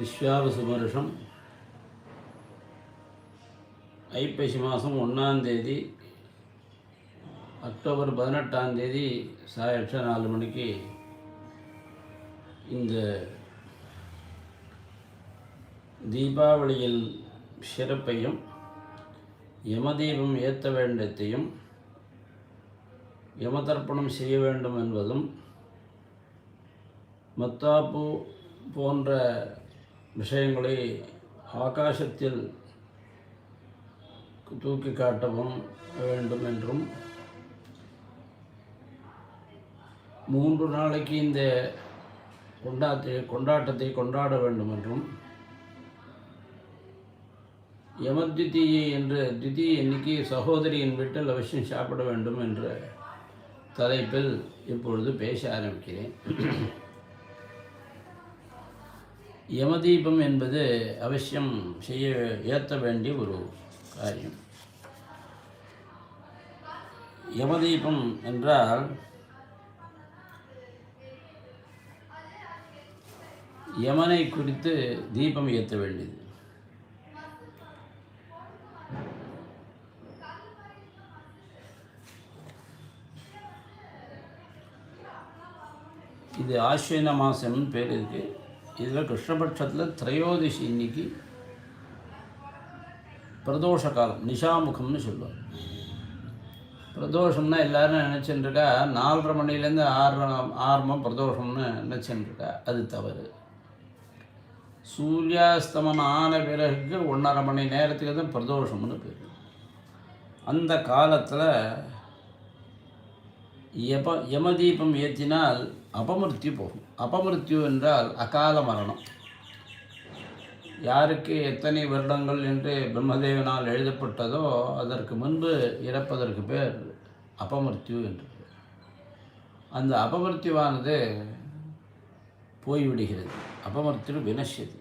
விஸ்வாவசுபருஷம் ஐப்பசி மாதம் ஒன்றாந்தேதி அக்டோபர் பதினெட்டாந்தேதி சாயற்ற நாலு மணிக்கு இந்த தீபாவளியின் சிறப்பையும் யமதீபம் ஏற்ற வேண்டியத்தையும் யமதர்ப்பணம் செய்ய வேண்டும் என்பதும் மத்தாப்பு போன்ற விஷயங்களை ஆகாசத்தில் தூக்கி காட்டவும் வேண்டும் என்றும் மூன்று நாளைக்கு இந்த கொண்டாத்தை கொண்டாட்டத்தை கொண்டாட வேண்டும் என்றும் யமத்வித்தியை என்ற திதி இன்னைக்கு சகோதரியின் வீட்டில் அவசியம் சாப்பிட வேண்டும் என்ற தலைப்பில் இப்பொழுது பேச ஆரம்பிக்கிறேன். யமதீபம் என்பது அவசியம் செய்ய ஏற்ற வேண்டிய ஒரு காரியம். யமதீபம் என்றால் யமனை குறித்து தீபம் ஏற்ற வேண்டியது. இது ஆஸ்வின மாதம்னு பேர் இருக்குது இதில் கிருஷ்ணபட்சத்தில் திரையோதிசி இன்னைக்கு பிரதோஷ காலம் நிஷாமுகம்னு சொல்லுவாங்க. பிரதோஷம்னா எல்லாரும் நினச்சின்னுருக்கா நாலரை மணிலேருந்து ஆறு ஆரம்பம் பிரதோஷம்னு நினச்சின்னுருக்கா அது தவறு. சூரியாஸ்தமனம் ஆன பிறகு ஒன்றரை மணி நேரத்துக்கு தான் பிரதோஷம்னு பேர். அந்த காலத்தில் யப யமதீபம் ஏற்றினால் அபமிருத்தி போகும். அபமிருத்யு என்றால் அகால மரணம். யாருக்கு எத்தனை வருடங்கள் என்று பிரம்மதேவனால் எழுதப்பட்டதோ அதற்கு முன்பு இறப்பதற்கு பேர் அபமிருத்யு என்று. அந்த அபமிருத்யுவானது போய்விடுகிறது. அபமிருத்யு வினஷ்யதி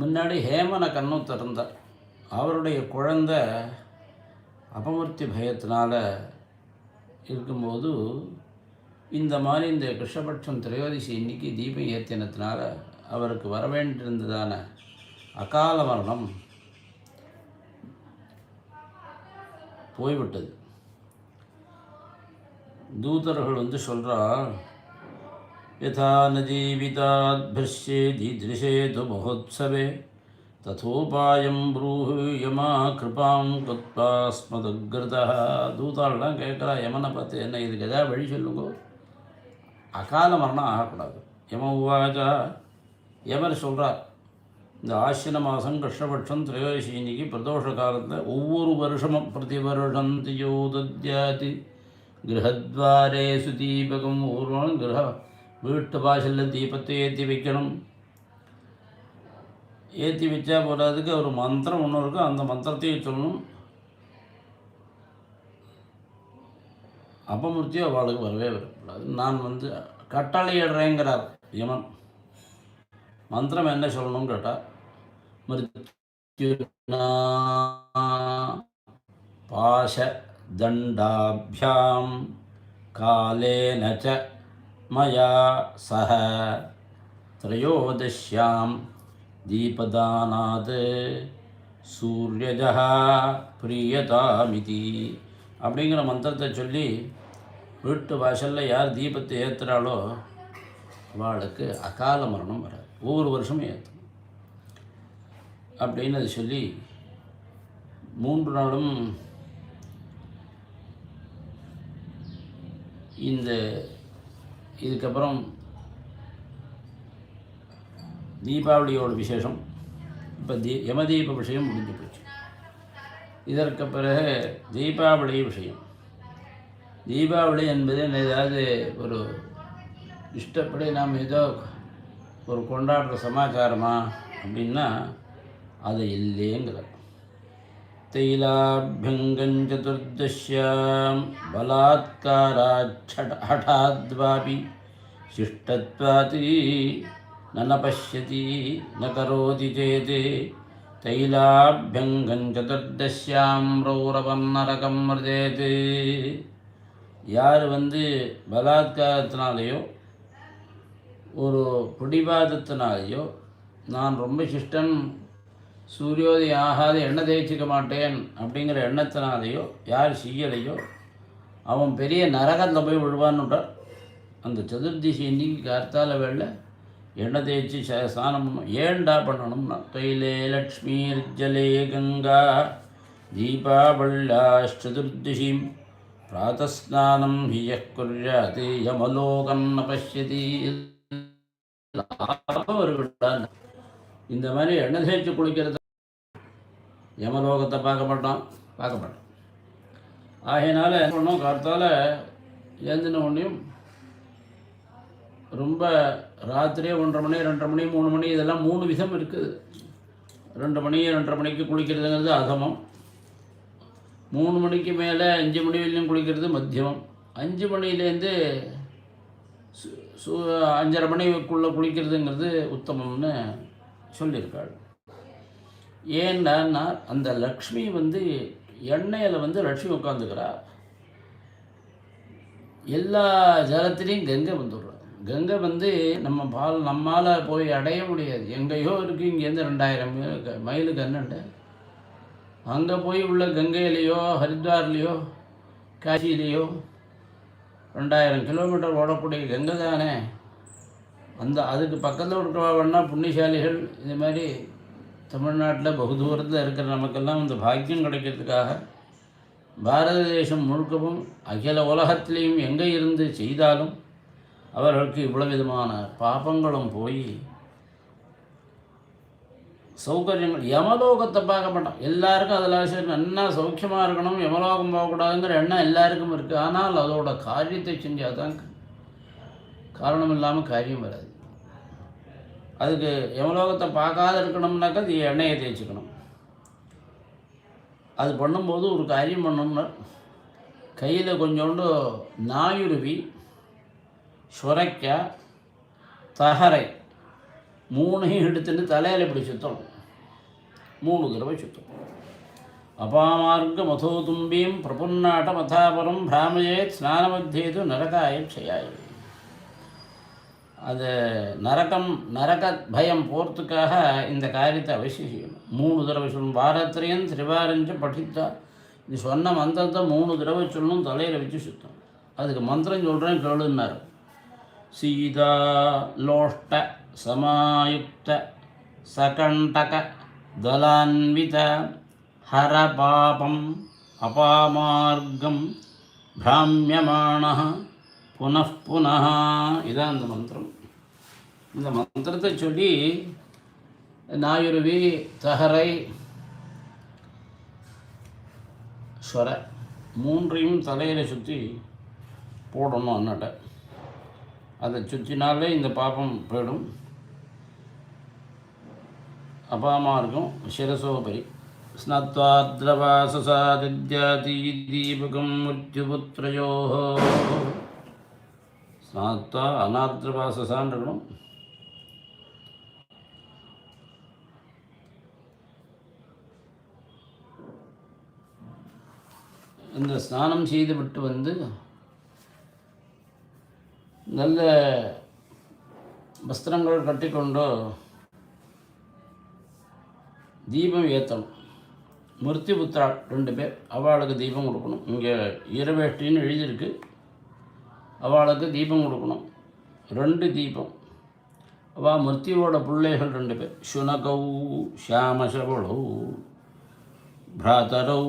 முன்னாடி ஹேமன கண்ணும் திறந்தார். அவருடைய குழந்தை அபமிருத்தி பயத்தினால் இருக்கும்போது இந்த மாதிரி இந்த கிருஷ்ணபட்சம் திரையோதிசி இன்னைக்கு தீபம் ஏற்றினத்தினால அவருக்கு வரவேண்டிருந்ததான அகால மரணம் போய்விட்டது. தூதர்கள் வந்து சொல்கிறார் யதா ந ஜீவிதாத் து மகோத்சவே ததோபாயம் ப்ரூஹு யமா கிருபாம் கத்வா ஸ்மதகிருதா தூதாள்லாம் கேட்குறா யமனை பார்த்து என்ன இதுக்கு எதாவது வழி சொல்லுங்க. அகால மரணம் ஆகக்கூடாது. யம உவாஜா யமர் சொல்கிறார் இந்த ஆசின மாதம் கிருஷ்ணபட்சம் திரையோசி இன்னைக்கு பிரதோஷ காலத்தில் ஒவ்வொரு வருஷமும் பிரதி வருஷம் தியோதத்யாதி கிரகத்வாரே சுதீபகம் ஊர்வலம் கிரக வீட்டு வாசலில் தீபத்தை ஏற்றி வைக்கணும். ஏற்றி வச்சா போகிறதுக்கு ஒரு மந்திரம் ஒன்று இருக்கும் அந்த மந்திரத்தையும் சொல்லணும். அபமூர்த்தியோ அவளுக்கு வரவே வரக்கூடாது நான் வந்து கட்டளையிடுறேங்கிறார் யமன் மந்திரம் என்ன சொல்லணும்னு கேட்டால் மிருத்யுனா பாச தண்டாபியாம் காலேன ச மயா சக त्रयोदश्यां தீபதானாத் சூரியஜா பிரியதாமிதி அப்படிங்கிற மந்திரத்தை சொல்லி வீட்டு வாசலில் யார் தீபத்தை ஏற்றுறாளோ அவளுக்கு அகால மரணம் வராது. ஒவ்வொரு வருஷமும் ஏற்றும் அப்படின்னு அது சொல்லி மூன்று நாளும் இந்த இதுக்கப்புறம் தீபாவளியோட விசேஷம் இப்போ தீ யமதீப விஷயம் முடிஞ்சு போச்சு. இதற்கு பிறகு தீபாவளி விஷயம். தீபாவளி என்பது ஏதாவது ஒரு இஷ்டப்படி நாம் ஏதோ ஒரு கொண்டாடுற சமாச்சாரமா அப்படின்னா அது இல்லைங்கிற तैलाभ्यङ्गञ्चतुर्दश्यां बलात्काराच्छट हठाद्वापि शिष्टत्वात् न न पश्यति न करोति चेत् तैलाभ्यङ्गञ्चतुर्दश्यां ரௌரவன்னரகம் மிருதேது யார் வந்து பலாத்காரத்தினாலேயோ ஒரு பிடிவாதத்தினாலேயோ நான் ரொம்ப சிஷ்டன் சூரியோதயம் ஆகாது எண்ணெய் தேய்ச்சிக்க மாட்டேன் அப்படிங்கிற எண்ணத்தினாலேயோ யார் செய்யலையோ அவன் பெரிய நரகத்தில் போய் விழுவான்னுட்டார் அந்த சதுர்திசி இன்னைக்கு கார்த்தால வேலை எண்ணெய் தேய்ச்சி ச- ஸ்நானம் பண்ணணும் ஏன்டா பண்ணணும்னா? தைலே லக்ஷ்மி ஜலே கங்கா தீபாவள்ளாஷ் சதுர்திசிம் ஹி யः குர்யாத் யமலோகம் ந இந்த மாதிரி எண்ணெய் தேய்ச்சி குளிக்கிறது யமலோகத்தை பார்க்க மாட்டோம் பார்க்க மாட்டோம் ஆகையினால என்ன பண்ணோம் கார்த்தால ஏந்தின உடனேயும் ரொம்ப ராத்திரியே ஒன்றரை மணி ரெண்டரை மணி மூணு மணி இதெல்லாம் மூணு விதம் இருக்குது ரெண்டு மணி ரெண்டரை மணிக்கு குளிக்கிறதுங்கிறது அதமம் மூணு மணிக்கு மேலே அஞ்சு மணி வரையிலும் குளிக்கிறது மத்தியமம் அஞ்சு மணிலேருந்து சு அஞ்சரை மணிக்குள்ளே குளிக்கிறதுங்கிறது உத்தமம்னு சொல்லியிருக்காள். ஏன்னா அந்த லக்ஷ்மி வந்து எண்ணெயில் வந்து லக்ஷ்மி உட்காந்துக்கிறா எல்லா ஜலத்திலையும் கங்கை வந்துடுறா. கங்கை வந்து நம்ம பால் நம்மால் போய் அடைய முடியாது. எங்கேயோ இருக்குது இங்கேருந்து ரெண்டாயிரம் மைலுக்கு என்னண்டு? அங்கே போய் உள்ள கங்கையிலையோ ஹரித்வார்லேயோ காசிலேயோ ரெண்டாயிரம் கிலோமீட்டர் ஓடக்கூடிய கங்கை தானே? அந்த அதுக்கு பக்கத்தில் இருக்கிறவன்னா புண்ணியசாலிகள் இது மாதிரி தமிழ்நாட்டில் பகு தூரத்தில் இருக்கிற நமக்கெல்லாம் இந்த பாக்கியம் கிடைக்கிறதுக்காக பாரத தேசம் முழுக்கவும் அகில உலகத்திலையும் எங்கே இருந்து செய்தாலும் அவர்களுக்கு இவ்வளவு விதமான பாபங்களும் போய் சௌகரியங்கள். யமலோகத்தை பார்க்க மாட்டோம். எல்லாருக்கும் அதில் ஆசை நன்னா சௌக்கியமாக இருக்கணும் யமலோகம் போகக்கூடாதுங்கிற எண்ணம் எல்லாருக்கும் இருக்குது ஆனால் அதோட காரியத்தை செஞ்சால் தான் காரணம் இல்லாமல் காரியம் வராது. அதுக்கு யமலோகத்தை பார்க்காத இருக்கணும்னாக்கா அது எண்ணெயை தேய்ச்சிக்கணும். அது பண்ணும்போது ஒரு காரியம் பண்ணோம்னா கையில் கொஞ்சோண்டு நாயுருவி சுரைக்காய் தகரை மூணையும் எடுத்துட்டு தலையில் இப்படி சுத்தணும். மூணு தடவை சுத்தணும். அபாமார்க்க மதோ தும்பியும் பிரபுன்னாட்ட மதாபரம் பிராமயே ஸ்நானமத்தியது நரகாய க்ஷயாய. அது நரகம் நரக பயம் போகிறதுக்காக இந்த காரியத்தை அவசியம் செய்யணும். மூணு தடவை சொல்லணும். பாரத்திரையும் திரிவாரஞ்சு படித்தா இது சொன்ன மந்திரத்தை மூணு தடவை சொல்லணும் தலையில் வச்சு சுத்தம் அதுக்கு மந்திரம் சொல்கிறேன் கேளுன்னாரு. சீதா லோஷ்ட சமாயுக்த சகண்டக தலான்வித ஹரபாபம் அபாமார்க்கம் பிராமியமான புனః புனः இதான் அந்த மந்திரம். இந்த மந்திரத்தை சொல்லி நாயுருவி தகரை ஸ்வர மூன்றையும் தலையில் சுற்றி போடணும் அண்ணாட்ட. அதை சுற்றினாலே இந்த பாப்பம் போயிடும். அபாமாக இருக்கும் சிரசோபரி. ஸ்னாத்வாத்ரவாசசாதித்யாதீதீபகம் தீபகம் மிருத்யுபுத்ரயோ ஸ்நாத்வா அனாத்ரவாசசான்னு இருக்கணும் இந்த ஸ்நானம் செய்துவிட்டு வந்து நல்ல வஸ்திரங்கள் கட்டிக்கொண்டு தீபம் ஏற்றணும் மிருத்தி புத்திரா ரெண்டு பேர் அவளுக்கு தீபம் கொடுக்கணும் இங்கே இரவேஷ்டின்னு எழுதியிருக்கு அவளுக்கு தீபம் கொடுக்கணும் ரெண்டு தீபம் அவள் மிருத்தியோட பிள்ளைகள் ரெண்டு பேர் சுனகௌ ஷியாமசவளௌ भ्रातरौ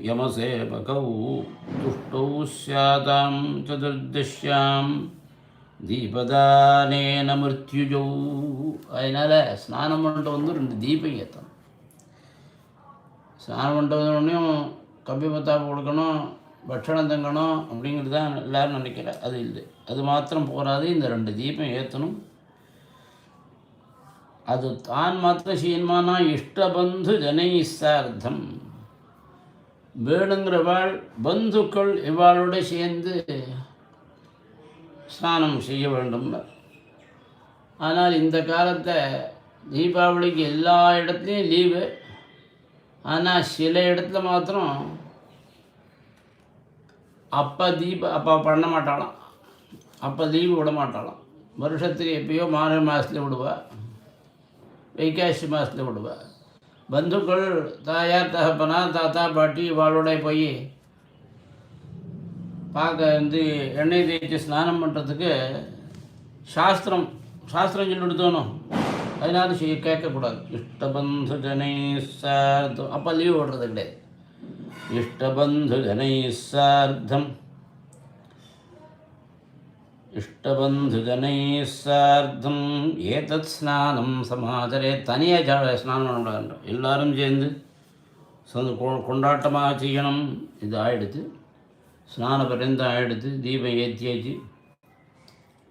यमसेवकौ तुष्टौ स्यातां चतुर्दश्यां தீபதானேன மிருத்யுஜௌ அதனால் ஸ்நானம் பண்ணிட்டு வந்து ரெண்டு தீபம் ஏற்றணும் ஸ்நானம் பண்ணுறதுனையும் கம்பி மத்தாப்பு கொடுக்கணும் பட்சணம் தங்கணும் அப்படிங்கிறது தான் எல்லோரும் நினைக்கிறேன் அது இல்லை. அது மாத்திரம் போகாது இந்த ரெண்டு தீபம் ஏற்றணும். அது தான் மாத்திரம் சீன்மானா இஷ்டபந்து ஜனை சார்த்தம் வேணுங்கிறவாள் பந்துக்கள் இவாளோட சேர்ந்து ஸ்நானம் செய்ய வேண்டும். ஆனால் இந்த காலத்தை தீபாவளிக்கு எல்லா இடத்துலையும் லீவு. ஆனால் சில இடத்துல மாத்திரம் அப்போ தீப அப்போ பண்ண மாட்டாளாம். அப்போ லீவு விட மாட்டாளாம். வருஷத்துக்கு எப்பயோ மார்கழி மாதத்தில் விடுவா. வைகாசி மாதத்தில் விடுவா. பந்துக்கள் தாயார் தகப்பனா தாத்தா பாட்டி இவாளோட போய் பார்க்க வந்து எண்ணெய் தேய்ச்சி ஸ்நானம் பண்ணுறதுக்கு சாஸ்திரம் சாஸ்திரம் சொல்லி கொடுத்தோணும் அதனால் செய்ய கேட்கக்கூடாது இஷ்டபந்து ஜனை சார்த்தம் அப்போ லீவ் விடுறது கிடையாது இஷ்டபந்து ஜனை சார்த்தம் இஷ்டபந்துஜனைः சார்த்தம் ஏதத் ஸ்நானம் சமாதரே தனியாக ஜா ஸ்நானம் பண்ணக்கூடாது எல்லாரும் சேர்ந்து சொந்த கொண்டாட்டமாக செய்யணும் இது ஆயிடுத்து ஸ்நான பரிந்தம் ஆயிடுத்து தீபம் ஏற்றியாச்சு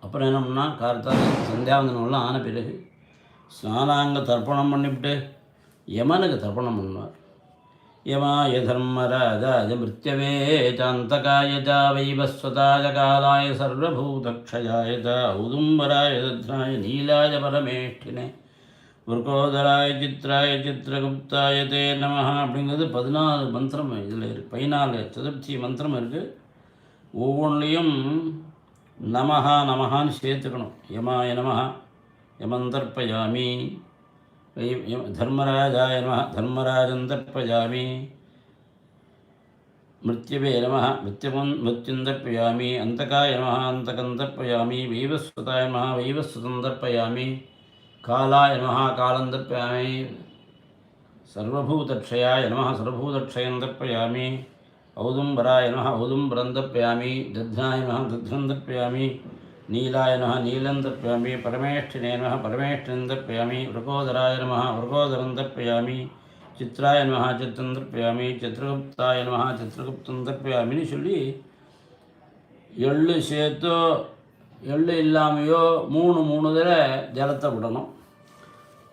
அப்புறம் என்ன பண்ணால் கார்த்தால சந்தியாவந்தனம்லாம் ஆன பிறகு ஸ்நானாங்க தர்ப்பணம் பண்ணிவிட்டு யமனுக்கு தர்ப்பணம் பண்ணுவார். யமாய தர்மராஜ மிருத்யவே சாந்தகாயஜ வைவஸ்வதாய காலாய சர்வபூதக்ஷயாயஜ உதும்பராய தத்ராய நீலாய பரமேஷ்டினே. விருகோதராய சித்ராய சித்திரகுப்தாய தே நம அப்படிங்கிறது பதினாலு மந்திரம் இதில் இருக்குது பதினாலு சதுர்த்தி மந்திரம் இருக்குது ஒவ்வொன்றிலையும் நமஹா நமஹான்னு சேர்த்துக்கணும். யமாய நமஹா. యమంతర్పయామి. ధర్మరాజాయ నమ ధర్మరాజం తర్పయామి మృత్యువే నమ మృత్యుమం మృత్యుం తర్పయామి అంతకాయ నమ అంతకం తర్పయామి వైవస్వతాయ నమ వైవస్వతం తర్పయామి కాలాయ నమ కాలం తర్పయామి సర్వభూతక్షయాయ నమ సర్వభూతక్షయం తర్పయామి ఔదుంబరాయ నమ ఔదుంబరం తర్పయామి దధ్నాయ నమ దధ్నం తర్పయామి நீலாய நம நீலந்த பிரியாமி பரமேஷ்டினே நம பரமேஷ்டினந்த பிரியாமி விருகோதராய நம விருகோதரந்த பிரியாமி சித்ராய நம சித்திரந்த பிரியாமி சித்திரகுப்தாய நம சித்திரகுப்தந்த பிரியாமின்னு சொல்லி எள்ளு சேர்த்தோ எள்ளு இல்லாமையோ மூணு மூணு தடவை ஜலத்தை விடணும்.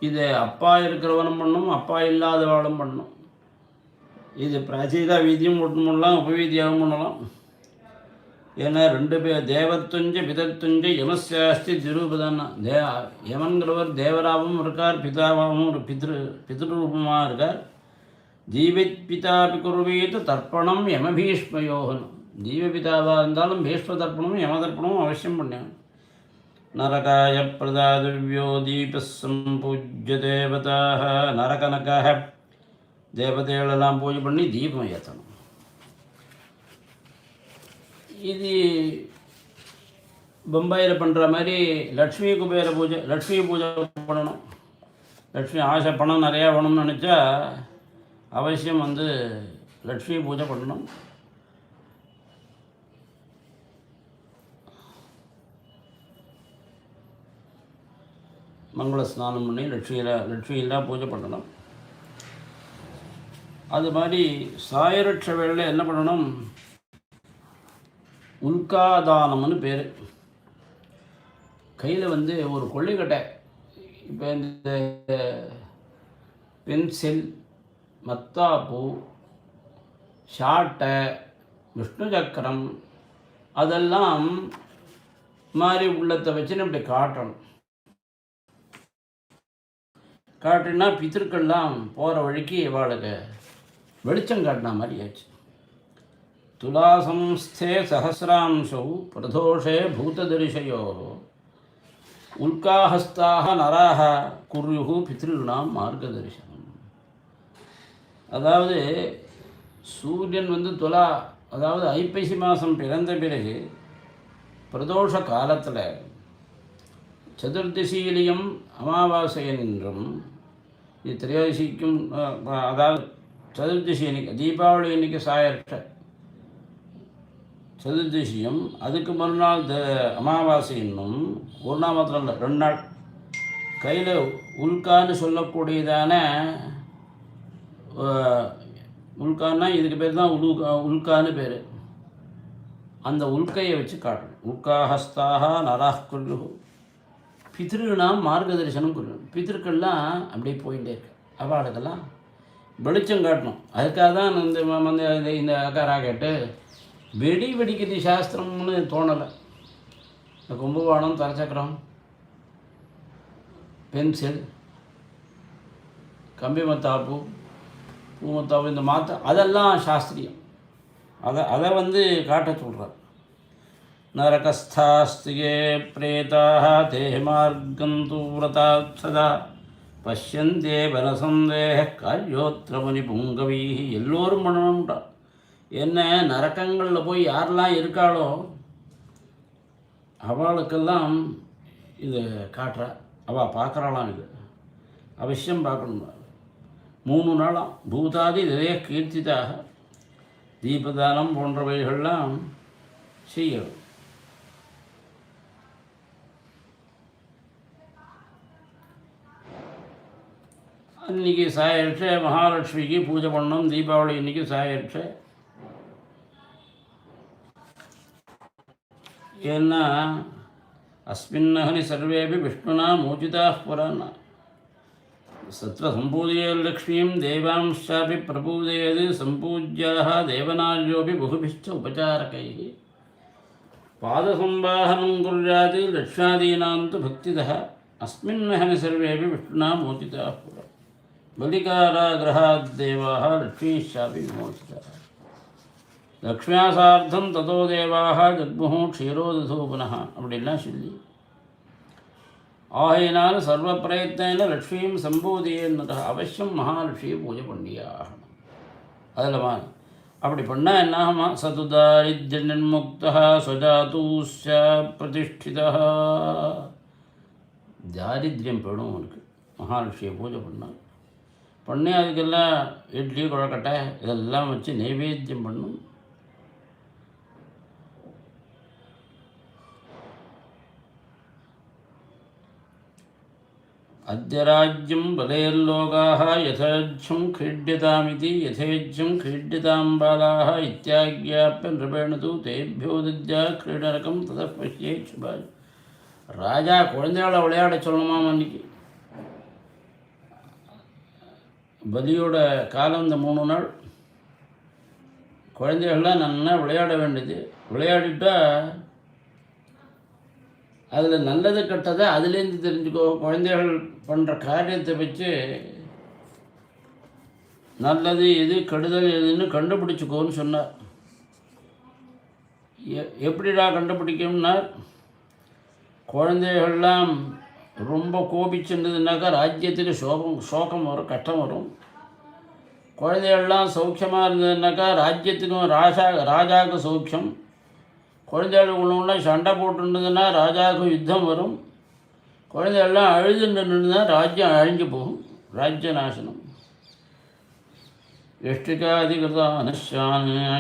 இது அப்பா இருக்கிறவனும் பண்ணும் அப்பா இல்லாதவனும் பண்ணும். இது பிரசீதா வீதியும் போட்டணும்லாம் உபவீதியாகவும் பண்ணலாம். ஏன்னா ரெண்டு பேர் தேவத்துஞ்ச பிதத்துஞ்ச யமசாஸ்தி திருபதான தே யமன்கிறவர் தேவராகவும் இருக்கார் பிதாவாகவும் ஒரு பித்ரு பித்ருரூபமாக இருக்கார். ஜீவித் பிதாபி குருவீத்து தர்ப்பணம் யமபீஷ்மயோகன். ஜீவபிதாவாக இருந்தாலும் பீஷ்ம தர்ப்பணமும் யம தர்ப்பணமும் அவசியம் பண்ணேன். நரகாய பிரதாதிவ்யோ தீப சம்பூஜ்ய தேவதாக நரகனக்காக தேவதைகளெல்லாம் பூஜை பண்ணி தீபம் ஏற்றணும். இது பம்பாயில் பண்ணுற மாதிரி லக்ஷ்மி குபேர பூஜை லக்ஷ்மி பூஜை பண்ணணும். லக்ஷ்மி ஆசை பணம் நிறையா வேணும்னு நினச்சா அவசியம் வந்து லக்ஷ்மி பூஜை பண்ணணும். மங்கள ஸ்நானம் பண்ணி லட்சுமியில் லட்சுமியெல்லாம் பூஜை பண்ணணும். அது மாதிரி சாயரட்ச வேளையில் என்ன பண்ணணும்? உல்காதானம்னு பேர். கையில் வந்து ஒரு கொள்ளைக்கட்டை இப்போ இந்த பென்சில் மத்தாப்பூ ஷாட்டை விஷ்ணு சக்கரம் அதெல்லாம் மாதிரி உள்ளத்தை வச்சு இப்படி காட்டணும். காட்டினா பித்திருக்கள்லாம் போகிற வழிக்கு இவாளுக்கு வெளிச்சம் காட்டின மாதிரி ஆச்சு तुलासंस्थे सहस्रांशौ प्रदोषे भूतदर्शयोः उल्काहस्ताः नराः कुर्युः பித்ருணாம் மார்க்கதரிசனம் அதாவது சூரியன் வந்து துலா அதாவது ஐப்பசி மாதம் பிறந்த பிறகு பிரதோஷ காலத்தில் சதுர்தசியிலையும் அமாவாசையன் என்றும் இது திரையோதசிக்கும் அஹ், அதாவது சதுர்தசி அன்னைக்கு தீபாவளி அன்னைக்கு சாயற்ற சதுர்தசியும் அதுக்கு மறுநாள் த அமாவாசை இன்னும் ஒரு நாள் மாத்திரம் இல்லை ரெண்டு நாள். கையில் உல்கான்னு சொல்லக்கூடியதான உல்கான்னா இதுக்கு பேர் தான் உலுகா உல்கான்னு பேர். அந்த உல்கையை வச்சு காட்டணும் உல்காஹஸ்தாக நராஹ் குரு பித்ருனாம் மார்க்க தரிசனம் குரு பித்ருக்கள்லாம் அப்படியே போயிட்டே இருக்கு. அவளுக்கெல்லாம் வெளிச்சம் காட்டணும். அதுக்காக தான் இந்த ம- இந்த இந்த அக்காரா கேட்டு வெடி வெடிக்கிறது சாஸ்திரம்னு தோணலை. இந்த கும்பகோணம் தரச்சக்கரம் பென்சில் கம்பி மத்தாப்பு பூ மத்தாப்பு இந்த மாத்த அதெல்லாம் சாஸ்திரியம். அதை அதை வந்து காட்ட சொல்கிறார் நரகஸ்தாஸ்திகே பிரேதாக தே மார்க்கம் தூரதா சதா. பசியந்தே வனசந்தேக காரியோத்திர முனி புங்கவீ எல்லோரும் பண்ணணும்டா என்ன நரக்கங்களில் போய் யாரெல்லாம் இருக்காளோ அவளுக்கெல்லாம் இது காட்டுறா. அவள் பார்க்குறாளாம் இது. அவசியம் பார்க்கணும். மூணு நாளாம் பூதாதி நிறைய கீர்த்திதாக தீபதானம் போன்றவைகள்லாம் செய்யணும். அன்னைக்கு சாயிற்று மகாலட்சுமிக்கு பூஜை பண்ணோம் தீபாவளி இன்றைக்கி சாயிற்று येन सर्वे सर्वेपि विष्णुना मोचिता पुरा सत्र सम्पूजयल्लक्ष्मीं देवांश्चापि प्रपूजयद् सम्पूज्याः देवनार्योऽपि बहुभिश्च उपचारकैः। पादसंवाहनं कुर्यात् लक्ष्यादीनां तु भक्तितः। अस्मिन्नहनि सर्वेपि विष्णुना मोचिता पुरा बलिकाराग्रहाद्देवाः लक्ष्मीश्चापि मोचिता। லக்ஷ்மியா ததோ தேவாக ஜக்முஹு க்ஷீரோதசோ புனः அப்படின்லாம் சொல்லி. ஆகையினால் சர்வ பிரயத்ன லக்ஷ்மியும் சம்போதியன்ற அவசியம் மகாலட்சுமியை பூஜை பண்ணியே அதில் வா அப்படி பண்ணால் என்ன ஆகுமா சதுதாரித்ய நிர்முக்தா சுஜாதூஷ பிரதிஷ்டிதா தாரித்யம் போயிடும் அவனுக்கு மகாலட்சுமியை பூஜை பண்ணால் பண்ணி அதுக்கெல்லாம் இட்லி குழக்கட்டை இதெல்லாம் வச்சு நைவேத்தியம் பண்ணும். अद्य राज्यं बलेर्लोकाः यथेच्छं क्रीड्यतामिति यथेच्छं क्रीड्यतां बालाः इत्याज्ञाप्य नृपेण तु तेभ्यो दद्या क्रीडनकं ततः पश्येत् சுபாஷ் ராஜா குழந்தைகளை விளையாட சொல்லணுமாம் அன்னைக்கு பலியோட காலம் இந்த மூணு நாள் குழந்தைகள்லாம் நல்லா விளையாட வேண்டியது விளையாடிட்டா அதில் நல்லது கெட்டதை அதுலேருந்து தெரிஞ்சுக்கோ. குழந்தைகள் பண்ணுற காரியத்தை வச்சு நல்லது எது கெடுதல் எதுன்னு கண்டுபிடிச்சிக்கோன்னு சொன்னார். எ- எப்படிடா கண்டுபிடிக்கும்னா குழந்தைகள்லாம் ரொம்ப கோபிச்சுருந்ததுனாக்கா ராஜ்யத்துக்கு சோகம் சோகம் வரும் கஷ்டம் வரும். குழந்தைகள்லாம் சௌக்கியமாக இருந்ததுனாக்கா ராஜ்யத்துக்கும் ராஜா ராஜாவுக்கு சௌக்கியம். குழந்தைகள் ஒன்று சண்டை போட்டுருந்ததுன்னா ராஜாவுக்கு யுத்தம் வரும். குழந்தைகள்லாம் அழுதுன்னு நின்றுனா ராஜ்யம் அழிஞ்சு போகும். ராஜ்ய நாசனம் எஷ்டிகாதிகிருத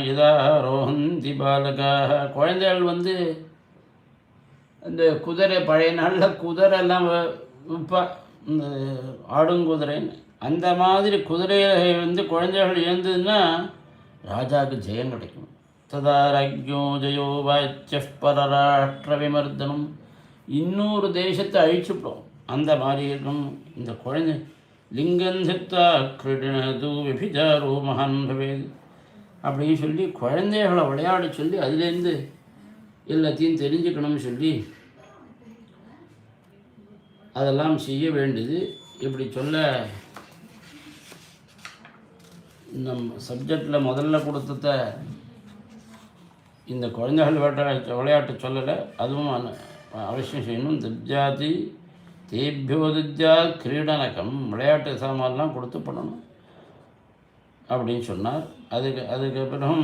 இதா ரோஹந்தி பாலகாக குழந்தைகள் வந்து இந்த குதிரை பழைய நாளில் குதிரைலாம் வ- விற்பா இந்த ஆடுங்குதிரைன்னு அந்த மாதிரி குதிரையை வந்து குழந்தைகள் எழுந்ததுன்னா ராஜாவுக்கு ஜெயம் கிடைக்கும். ததாரக்யோ ஜயோ ஜெயோ பரராஷ்டிர விமர்தனம் இன்னொரு தேசத்தை அழிச்சுப்படும் அந்த மாதிரி இருக்கும் இந்த குழந்தை லிங்கந்தித்தா கிருடினது விபிஜாரோ மகான் பவேது அப்படின்னு சொல்லி குழந்தைகளை விளையாட சொல்லி அதுலேருந்து எல்லாத்தையும் தெரிஞ்சுக்கணும்னு சொல்லி அதெல்லாம் செய்ய வேண்டியது. இப்படி சொல்ல நம்ம சப்ஜெக்டில் முதல்ல கொடுத்தத இந்த குழந்தைகள் விளையாட்ட விளையாட்டு சொல்லலை. அதுவும் அவசியம் செய்யணும். திஜாதி தேபியோதித்யா கிரீடனகம் விளையாட்டு சாமான்லாம் கொடுத்து பண்ணணும். அப்படின்னு சொன்னார். அதுக்கு அதுக்கப்புறம்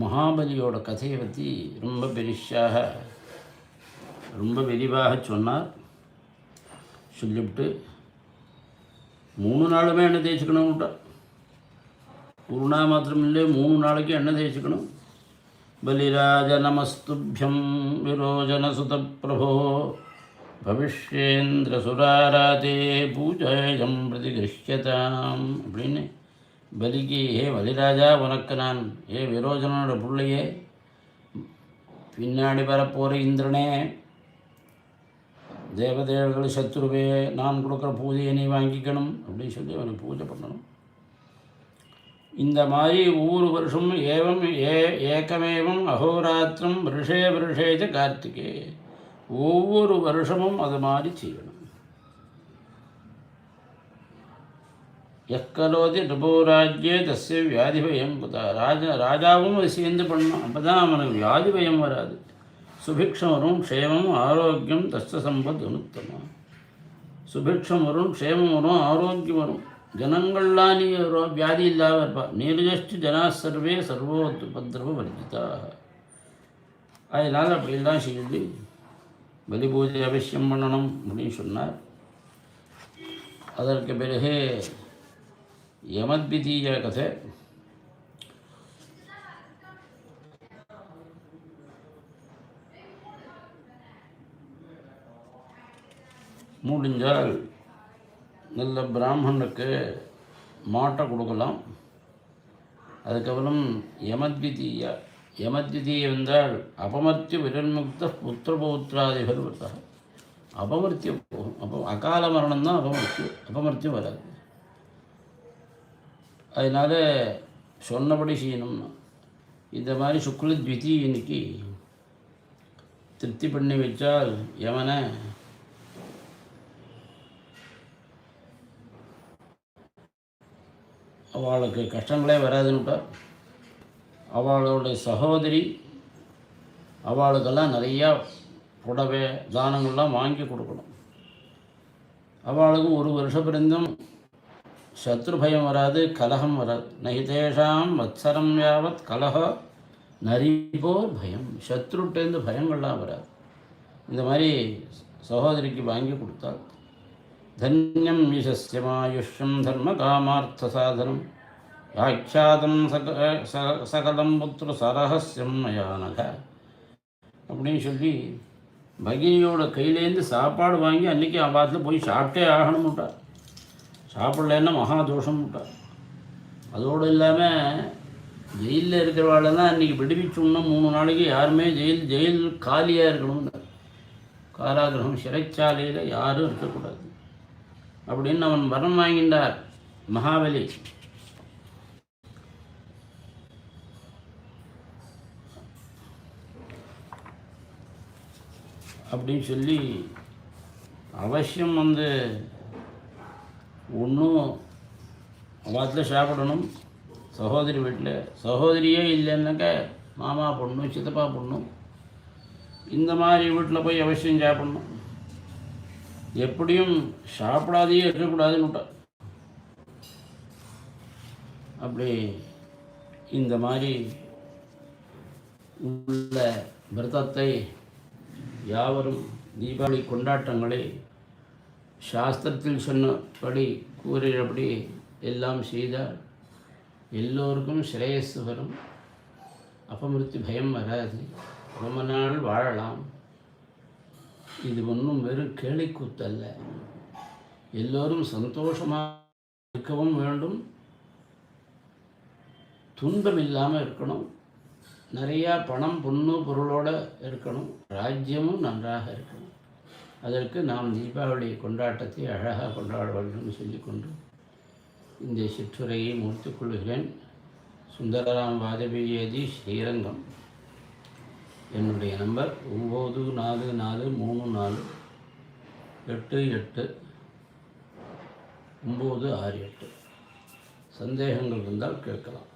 மகாபலியோட கதையை பற்றி ரொம்ப பெரிஷாக ரொம்ப விரிவாக சொன்னார். சொல்லிவிட்டு மூணு நாளுமே என்ன தேய்ச்சிக்கணும்ட்டார் ஒரு நாள் மாத்திரம் இல்லை மூணு நாளைக்கு எண்ணெய் தேய்ச்சிக்கணும்? பலிராஜ நமஸ்துபியம் விரோஜன சுத பிரபோ பவிஷ்யேந்திர சுராராதே பூஜயம் பிரதிகிருஷ்யதாம் அப்படின்னு பலிக்கு ஏ பலிராஜா உனக்கு நான் ஏ விரோஜனோட பிள்ளையே பின்னாடி வரப்போகிற இந்திரனே தேவதேவர்கள் சத்ருவே நான் கொடுக்குற பூஜையை நீ வாங்கிக்கணும் அப்படின்னு சொல்லி அவனுக்கு பூஜை பண்ணணும். இந்த மாதிரி ஒவ்வொரு வருஷம் ஏவம் ஏ ஏக்கமேவம் அகோராத்திரம் விருஷே விருஷேஜ கார்த்திகே. ஒவ்வொரு வருஷமும் அது மாதிரி செய்யணும். எக்கலோதி நபோராஜ்யே தஸ்ய வியாதி பயம் குதா. ராஜா ராஜாவும் அது சேர்ந்து பண்ணணும். அப்போ தான் அவனுக்கு வியாதி பயம் வராது. சுபிக்ஷம் வரும் க்ஷேமம் ஆரோக்கியம் தஸ்த சம்பத் அனுத்தமாக சுபிக்ஷம் வரும் க்ஷேமம் வரும் ஆரோக்கியம் வரும். ஜனங்கள்லாம் நீ வியாதி இல்லாமல் இருப்பா. நீர்ஜஷ்டி ஜனா சர்வே சர்வோத்து பத்ரவ வர்ஜிதாக அதனால் அப்படிலாம் சொல்லி பலி பூஜை அவசியம் பண்ணணும் அப்படின்னு சொன்னார். அதற்கு பிறகு யமத்விதீய கதை. முடிஞ்சால் நல்ல பிராமணனுக்கு மாட்டை கொடுக்கலாம். அதுக்கப்புறம் யமத்விதீய யமத்விதீய வந்தால் அபமர்த்திய விரன்முக்த புத்திரபௌத்ராதிபர் வருதாக அபமர்த்தியம் போகும். அப்போ அகால மரணம் தான் அபமர்த்தியம் அபமர்த்தியம் வராது. அதனால் சொன்னபடி செய்யணும்னா இந்த மாதிரி சுக்ல த்விதி இன்னைக்கு திருப்தி பண்ணி வச்சால் எவனை அவளுக்கு கஷ்டங்களே வராதுன்னுட்டார். அவளுடைய சகோதரி அவளுக்கெல்லாம் நிறையா புடவை தானங்கள்லாம் வாங்கி கொடுக்கணும். அவளுக்கு ஒரு வருஷம் பிறந்தும் சத்ரு பயம் வராது கலகம் வராது. நகிதேஷாம் வத்சரம் யாவத் கலக நரிபோர் பயம். சத்ருட்டேருந்து பயங்கள்லாம் வராது. இந்த மாதிரி சகோதரிக்கு வாங்கி கொடுத்தாள். தன்யம் ஈசஸ்யமாயுஷ்யம் தர்ம காமார்த்த சாதனம் வியாக்கியாதம் சக ச- சகலம் புத்திர சரஹஸ்யம் மயானக அப்படின்னு சொல்லி பகினியோட கையிலேருந்து சாப்பாடு வாங்கி அன்றைக்கி அவாத்தில் போய் சாப்பிட்டே ஆகணும்ட்டார் சாப்பிடலன்னா மகா தோஷம்ட்டார் அதோடு இல்லாமல் ஜெயிலில் இருக்கிறவாளெல்லாம் அன்றைக்கி விடுவிச்சோம்னா மூணு நாளைக்கு யாருமே ஜெயில் ஜெயில் காலியாக இருக்கணும்னு. காராகிரகம் சிறைச்சாலையில் யாரும் இருக்கக்கூடாது. அப்படின்னு அவன் வரம் வாங்கின்றார். மகாபலி. அப்படின்னு சொல்லி அவசியம் வந்து ஒன்றும் அவத்தில் சாப்பிடணும். சகோதரி வீட்டில் சகோதரியே இல்லைன்னாக்க மாமா பொண்ணும் சித்தப்பா பொண்ணும் இந்த மாதிரி வீட்டில் போய் அவசியம் சாப்பிடணும். எப்படியும் சாப்பிடாதையே இருக்கக்கூடாதுன்னு விட்டா அப்படி இந்த மாதிரி உள்ள விரதத்தை யாவரும் தீபாவளி கொண்டாட்டங்களை சாஸ்திரத்தில் சொன்னபடி கூறியபடி எல்லாம் செய்தால் எல்லோருக்கும் ஸ்ரேயஸ் வரும் அபமிருத்தி பயம் வராது. ரொம்ப நாள் வாழலாம். இது ஒன்றும் வெறும் கேலிக்கூத்தல்ல. எல்லோரும் சந்தோஷமாக இருக்கவும் வேண்டும். துன்பம் இல்லாமல் இருக்கணும். நிறையா பணம் பொண்ணு பொருளோடு இருக்கணும். ராஜ்யமும் நன்றாக இருக்கணும். அதற்கு நாம் தீபாவளி கொண்டாட்டத்தை அழகாக கொண்டாட வேண்டும் சொல்லிக்கொண்டு இந்த சிற்றுரையை முடித்துக் கொள்கிறேன். சுந்தரராம் வாஜபேயி ஸ்ரீரங்கம். என்னுடைய நம்பர் ஒம்பது நாலு நாலு மூணு நாலு எட்டு எட்டு ஒம்பது ஆறு எட்டு. சந்தேகங்கள் இருந்தால் கேட்கலாம்.